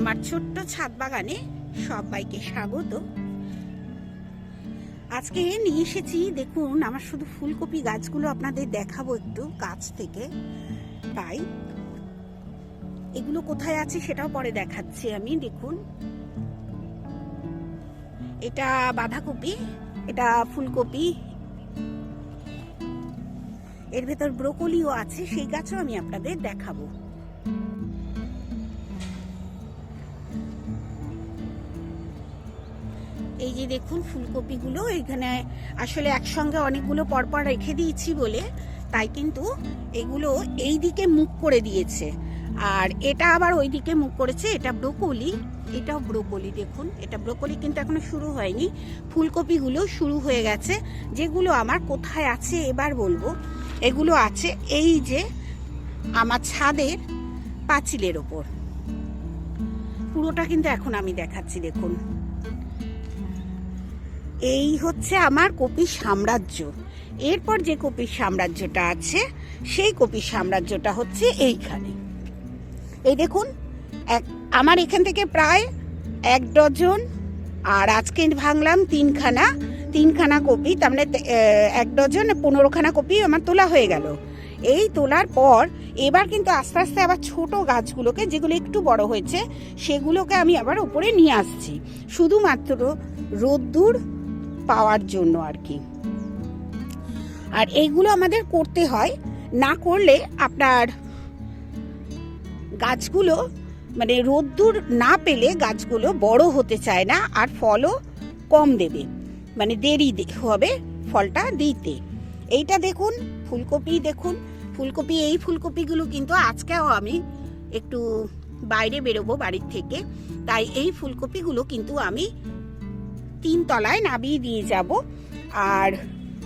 আমার ছোট্ট ছাদ বাগানে সবাইকে স্বাগত। আজকে নিয়ে এসেছি, দেখুন, আমার শুধু ফুলকপি গাছগুলো আপনাদের দেখাবো একটু গাছ থেকে। তাই, এগুলো কোথায় আছে সেটাও পরে দেখাচ্ছি আমি, দেখুন। এটা বাঁধাকপি, এটা ফুলকপি। এর ভেতর ব্রোকলিও আছে, সেই গাছও আমি আপনাদের দেখাবো। যে দেখুন ফুলকপিগুলো এখানে আসলে একসঙ্গে অনেকগুলো পরপর রেখে দিয়েছি বলে, তাই কিন্তু এগুলো এই দিকে মুখ করে দিয়েছে। আর এটা আবার ওই দিকে মুখ করেছে, এটা ব্রোকলি, এটাও ব্রোকলি দেখুন, এটা ব্রোকলি কিন্তু এখনও শুরু হয়নি। ফুলকপিগুলো শুরু হয়ে গেছে, যেগুলো আমার কোথায় আছে এবার বলব। এগুলো আছে এই যে আমার ছাদের পাঁচিলের ওপর। পুরোটা কিন্তু এখন আমি দেখাচ্ছি, দেখুন। এই হচ্ছে আমার কপির সাম্রাজ্য। এরপর যে কপির সাম্রাজ্যটা আছে, সেই কপির সাম্রাজ্যটা হচ্ছে এইখানে। এই দেখুন, এক, আমার এখান থেকে প্রায় এক ডজন, আর আজকে ভাঙলাম তিনখানা তিনখানা কপি, তার মানে এক ডজন, পনেরোখানা কপি আমার তোলা হয়ে গেল। এই তোলার পর, এবার কিন্তু আস্তে আস্তে আবার ছোট গাছগুলোকে, যেগুলো একটু বড় হয়েছে, সেগুলোকে আমি আবার উপরে নিয়ে আসছি। শুধুমাত্র রোদ্দুর পাওয়ার জন্য আর কি। আর এইগুলো আমাদের করতে হয়, না করলে আপনার গাছগুলো মানে রোদ্দুর না পেলে গাছগুলো বড় হতে চায় না আর ফলও কম দেবে মানে দেরি হবে ফলটা দিতে। এইটা দেখুন, ফুলকপি দেখুন, ফুলকপি, এই ফুলকপিগুলো কিন্তু আজকেও আমি একটু বাইরে বেরোবো বাড়ির থেকে, তাই এই ফুলকপিগুলো কিন্তু আমি তিন তলায় নামিয়ে দিয়ে যাব। আর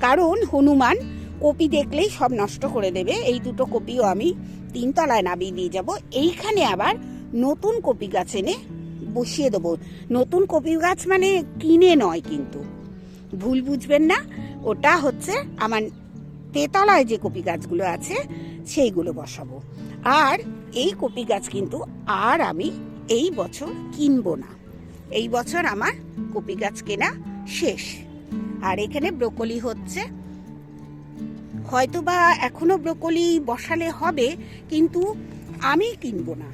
কারণ হনুমান কপি দেখলেই সব নষ্ট করে দেবে। এই দুটো কপিও আমি তিন তলায় নামিয়ে দিয়ে যাব। এইখানে আবার নতুন কপি গাছ এনে বসিয়ে দেবো। নতুন কপি গাছ মানে কিনে নয় কিন্তু। ভুল বুঝবেন না, ওটা হচ্ছে আমার তেতলায় যে কপি গাছগুলো আছে, সেইগুলো বসাবো। আর এই কপি গাছ কিন্তু আর আমি এই বছর কিনবো না। এই বছর আমার কপি গাছ কেনা শেষ। আর এখানে ব্রোকলি হচ্ছে। হয়তো বা এখনও ব্রোকলি বসালে হবে, কিন্তু আমি কিনবো না।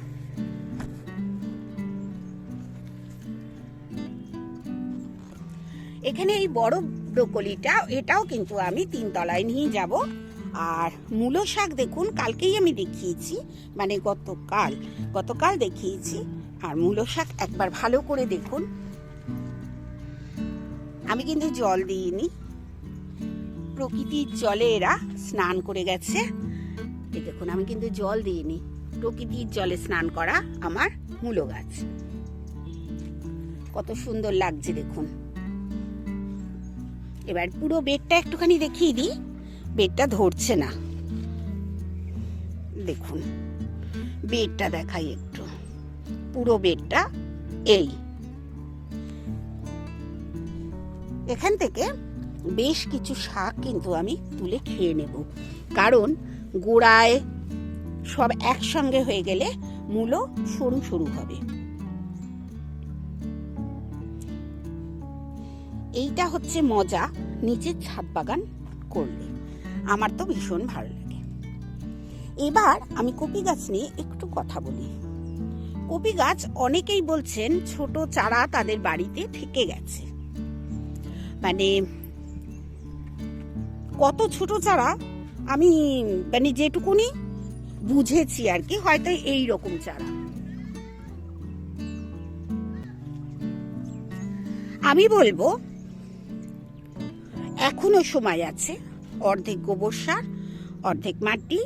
এখানে এই বড় ব্রোকলিটা, এটাও কিন্তু আমি তিন তলায় নিয়ে যাব। আর মূলো শাক দেখুন, কালকেই আমি দেখিয়েছি মানে গতকাল গতকাল দেখিয়েছি। আর মূলো শাক একবার ভালো করে দেখুন। আমি কিন্তু জল দিইনি। প্রকৃতির জলে এরা স্নান করে গেছে। দেখুন, আমি কিন্তু জল দিইনি। প্রকৃতির জলে স্নান করা আমার মূলো গাছ। কত সুন্দর লাগছে দেখুন। এবার পুরো বেডটা একটুখানি দেখিয়ে দিই। বেডটা ধরছে না। দেখুন, বেডটা দেখাই একটু। পুরো বেডটা এই। এখান থেকে বেশ কিছু শাক কিন্তু আমি তুলে খেয়ে নেব। কারণ গোড়ায় সব একসঙ্গে হয়ে গেলে মূলো সরু সরু হবে। এইটা হচ্ছে মজা নিচের ছাদ বাগান করলে। আমার তো ভীষণ ভালো লাগে। এবার আমি কপি গাছ নিয়ে একটু কথা বলি। কপি গাছ অনেকেই বলছেন ছোট চারা তাদের বাড়িতে থেকে গেছে। মানে কত ছোট চারা, আমি মানে যেটুকুনি বুঝেছি আর কি, হয়তো এই রকম চারা। আমি বলব, এখনও সময় আছে, অর্ধেক গোবর সার, অর্ধেক মাটি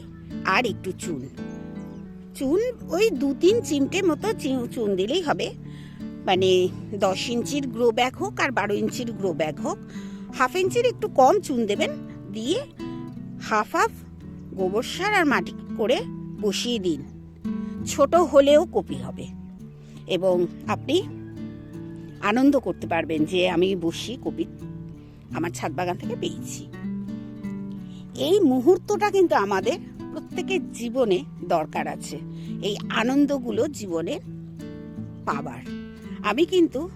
আর একটু চুন। চুন, ওই দু তিন চিমটে মতো চুন দিলেই হবে। মানে দশ ইঞ্চির গ্রো ব্যাগ হোক আর বারো ইঞ্চির গ্রো ব্যাগ হোক, হাফ ইঞ্চির একটু কম চুন দেবেন, দিয়ে হাফ হাফ গোবর সার আর মাটি করে বসিয়ে দিন। ছোট হলেও কপি হবে। এবং আপনি আনন্দ করতে পারবেন যে আমি বসি কপি আমার ছাদ বাগান থেকে পেয়েছি। এই মুহূর্তটা কিন্তু আমাদের প্রত্যেকের জীবনে দরকার আছে। এই আনন্দগুলো জীবনে পাবার। আমি কিন্তু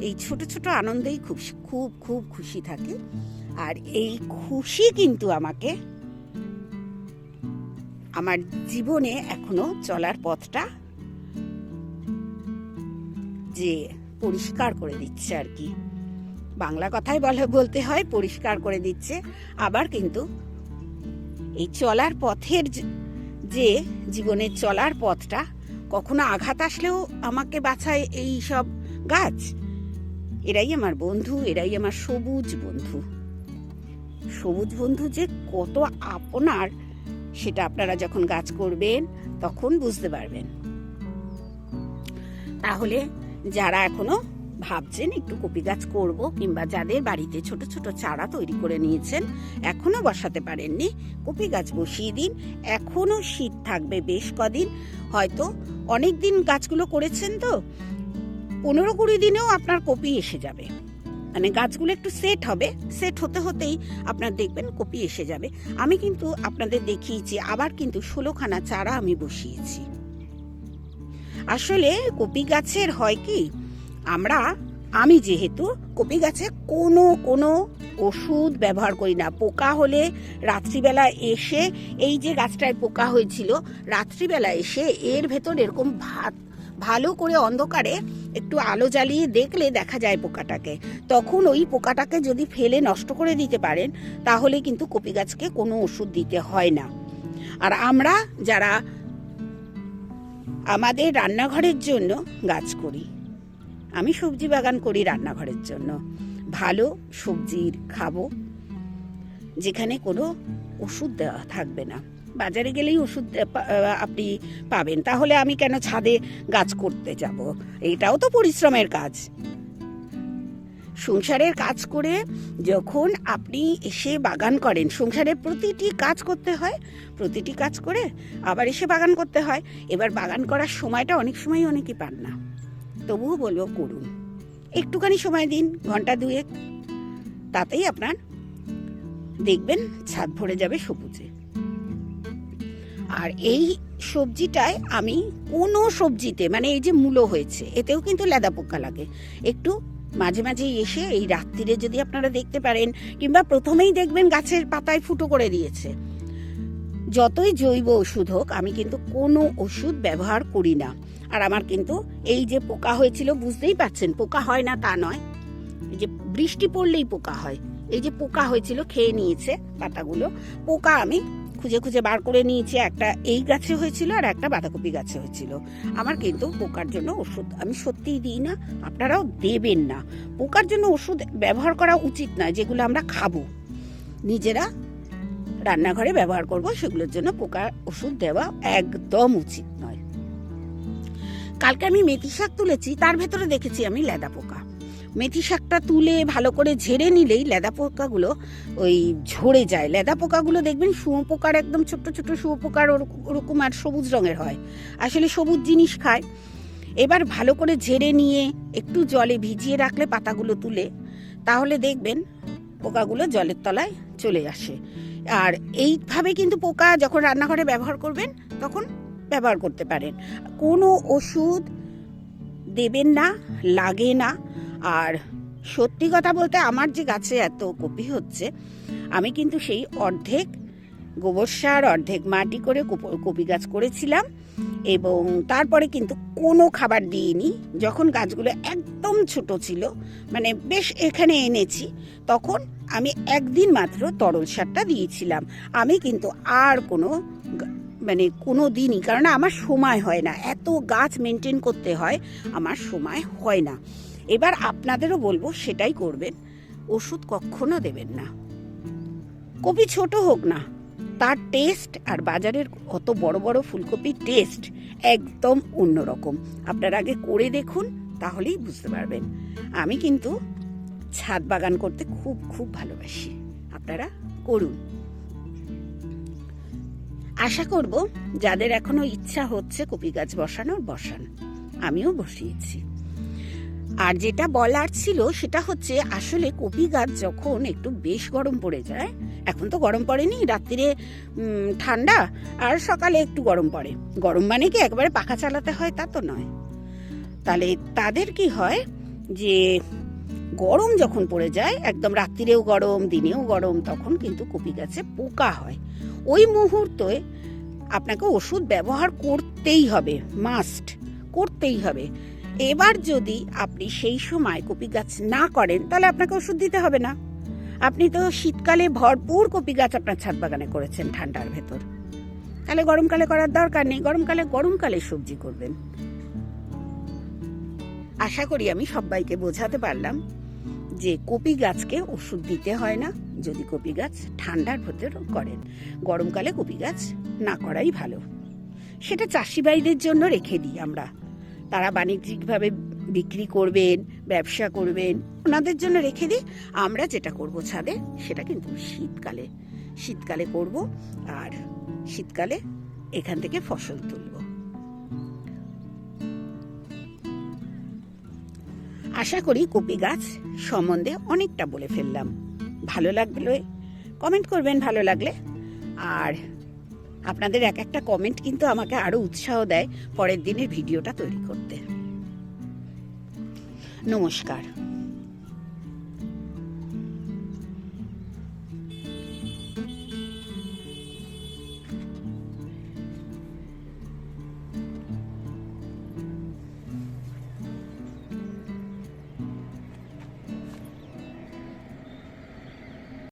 এই ছোট ছোট আনন্দেই খুব খুব খুব খুশি থাকি। আর এই খুশি কিন্তু আমাকে আমার জীবনে এখনও চলার পথটা যে পরিষ্কার করে দিচ্ছে আর কি। বাংলা কথাই বলে, বলতে হয় পরিষ্কার করে দিচ্ছে। আবার কিন্তু এই চলার পথের যে- জীবনের চলার পথটা কখনো আঘাত আসলেও আমাকে বাঁচায় এই সব গাছ। এরাই আমার বন্ধু, এরাই আমার সবুজ বন্ধু। সবুজ বন্ধু যে কত আপনার, সেটা আপনারা যখন গাছ করবেন, তখন বুঝতে পারবেন। তাহলে যারা এখনও ভাবছেন একটু কপি গাছ করব কিংবা যাদের বাড়িতে ছোট ছোট চারা তৈরি করে নিয়েছেন, এখনও বসাতে পারেননি। কপি গাছ বসিয়ে দিন। এখনও শীত থাকবে বেশ কদিন। হয়তো অনেক দিন গাছগুলো করেছেন তো। পনেরো কুড়ি দিনেও আপনার কপি এসে যাবে। মানে গাছগুলো একটু সেট হবে। সেট হতে হতেই আপনার দেখবেন কপি এসে যাবে। আমি কিন্তু আপনাদের দেখিয়েছি, আবার কিন্তু ষোলোখানা চারা আমি বসিয়েছি। আসলে কপি গাছের হয় কি আমরা, আমি যেহেতু কপি গাছে কোনো কোনো ওষুধ ব্যবহার করি না। পোকা হলে রাত্রিবেলা এসে এই যে গাছটায় পোকা হয়েছিল, রাত্রিবেলা এসে এর ভেতর এরকম ভাত, ভালো করে অন্ধকারে একটু আলো জ্বালিয়ে দেখলে দেখা যায় পোকাটাকে। তখন ওই পোকাটাকে যদি ফেলে নষ্ট করে দিতে পারেন, তাহলে কিন্তু কপি গাছকে কোনো ওষুধ দিতে হয় না। আর আমরা যারা আমাদের রান্নাঘরের জন্য গাছ করি আমি সবজি বাগান করি রান্নাঘরের জন্য। ভালো সবজির খাব। যেখানে কোনো ওষুধ দেওয়া থাকবে না। বাজারে গেলেই ওষুধ আপনি পাবেন। তাহলে আমি কেন ছাদে গাছ করতে যাব? এটাও তো পরিশ্রমের কাজ। সংসারের কাজ করে যখন আপনি এসে বাগান করেন সংসারের প্রতিটি কাজ করতে হয়, প্রতিটি কাজ করে আবার এসে বাগান করতে হয়। এবার বাগান করার সময়টা অনেক সময় অনেকে পান না। তবুও বলব করুন। একটুখানি সময় দিন, ঘণ্টা দুয়েক। তাতেই আপনার দেখবেন ছাদ ভরে যাবে সবুজে। আর এই সবজিটায় আমি কোনো সবজিতে মানে এই যে মূলো হয়েছে, এতেও কিন্তু লেদা পোকা লাগে। একটু মাঝে মাঝে এসে এই রাত্রিরে যদি আপনারা দেখতে পারেন, কিংবা প্রথমেই দেখবেন গাছের পাতায় ফুটো করে দিয়েছে। যতই জৈব ওষুধ হোক, আমি কিন্তু কোনো ওষুধ ব্যবহার করি না। আর আমার কিন্তু এই যে পোকা হয়েছিল, বুঝতেই পারছেন, পোকা হয় না তা নয়। এই যে বৃষ্টি পড়লেই পোকা হয়। এই যে পোকা হয়েছিল, খেয়ে নিয়েছে পাতাগুলো। পোকা আমি খুঁজে খুঁজে বার করে নিয়েছি, একটা এই গাছে হয়েছিল আর একটা বাঁধাকপি গাছে হয়েছিল। আমার কিন্তু পোকার জন্য ওষুধ আমি সত্যিই দিই না, আপনারাও দেবেন না। পোকার জন্য ওষুধ ব্যবহার করা উচিত নয়, যেগুলো আমরা খাব। নিজেরা রান্নাঘরে ব্যবহার করব, সেগুলোর জন্য পোকার ওষুধ দেওয়া একদম উচিত কালকে আমি মেথি শাক তুলেছি, তার ভেতরে দেখেছি আমি লেদা পোকা। মেথি শাকটা তুলে ভালো করে ঝেড়ে নিলেই লেদা পোকাগুলো ওই ঝরে যায়। লেদা পোকাগুলো দেখবেন শুঁয়োপোকার একদম ছোট্ট ছোট্ট শুঁয়োপোকার ওরক- ওরকম আর সবুজ রঙের হয়। আসলে সবুজ জিনিস খায়। এবার ভালো করে ঝেড়ে নিয়ে একটু জলে ভিজিয়ে রাখলে পাতাগুলো তুলে, তাহলে দেখবেন পোকাগুলো জলের তলায় চলে আসে। আর এইভাবে কিন্তু পোকা যখন রান্নাঘরে ব্যবহার করবেন, তখন ব্যবহার করতে পারেন। কোনো ওষুধ দেবেন না, লাগে না। আর সত্যি কথা বলতে আমার যে গাছে এত কপি হচ্ছে, আমি কিন্তু সেই অর্ধেক গোবর সার, অর্ধেক মাটি করে কোপ- গাছ করেছিলাম এবং তারপরে কিন্তু কোনো খাবার দিইনি। যখন গাছগুলো একদম ছোট ছিল মানে বেশ এখানে এনেছি, তখন আমি একদিন মাত্র তরল সারটা দিয়েছিলাম। আমি কিন্তু আর কোনো মানে কোনো দিনই কারণ আমার সময় হয় না। এত গাছ মেনটেন করতে হয়, আমার সময় হয় না। এবার আপনাদেরও বলব, সেটাই করবেন। ওষুধ কখনো দেবেন না। কপি ছোট হোক না, তার টেস্ট আর বাজারের অত বড় বড় ফুলকপির টেস্ট একদম অন্যরকম। আপনারা আগে করে দেখুন, তাহলেই বুঝতে পারবেন। আমি কিন্তু ছাদ বাগান করতে খুব খুব ভালোবাসি। আপনারা করুন। আশা করব যাদের এখনও ইচ্ছা হচ্ছে কপি গাছ বসানোর, বসান। আমিও বসিয়েছি। আর যেটা বলার ছিল সেটা হচ্ছে আসলে কপি গাছ যখন একটু বেশ গরম পড়ে যায়, এখন তো গরম পড়েনি, রাত্রিরে ঠান্ডা, আর সকালে একটু গরম পড়ে। গরম মানে কি একবারে পাখা চালাতে হয় তা তো নয়। তাহলে তাদের কি হয় যে গরম যখন পড়ে যায়, একদম রাত্রিরেও গরম, দিনেও গরম, তখন কিন্তু কপি গাছে পোকা হয়। ওই মুহূর্তে আপনাকে ওষুধ ব্যবহার করতেই হবে মাস্ট করতেই হবে। এবার যদি আপনি সেই সময় কপি গাছ না করেন, তাহলে আপনাকে ওষুধ দিতে হবে না। আপনি তো শীতকালে ভরপুর কপি গাছ আপনার ছাদ বাগানে করেছেন ঠান্ডার ভেতর। তাহলে গরমকালে করার দরকার নেই, গরমকালে গরমকালে সবজি করবেন। আশা করি আমি সবাইকে বোঝাতে পারলাম যে কপি গাছকে ওষুধ দিতে হয় না যদি কপি গাছ ঠান্ডার ভেতর করেন, গরমকালে কপি গাছ না করাই ভালো। সেটা চাষি ভাইদের জন্য রেখে দিই আমরা। তারা বাণিজ্যিকভাবে বিক্রি করবেন, ব্যবসা করবেন, ওনাদের জন্য রেখে দিই। আমরা যেটা করব ছাদে, সেটা কিন্তু শীতকালে। শীতকালে করব আর শীতকালে এখান থেকে ফসল তুলব। আশা করি কপি গাছ সম্বন্ধে অনেকটা বলে ফেললাম। ভালো লাগলে। কমেন্ট করবেন ভালো লাগলে। আর আপনাদের এক একটা কমেন্ট কিন্তু আমাকে আরও উৎসাহ দেয় পরের দিনের ভিডিওটা তৈরি করতে। নমস্কার।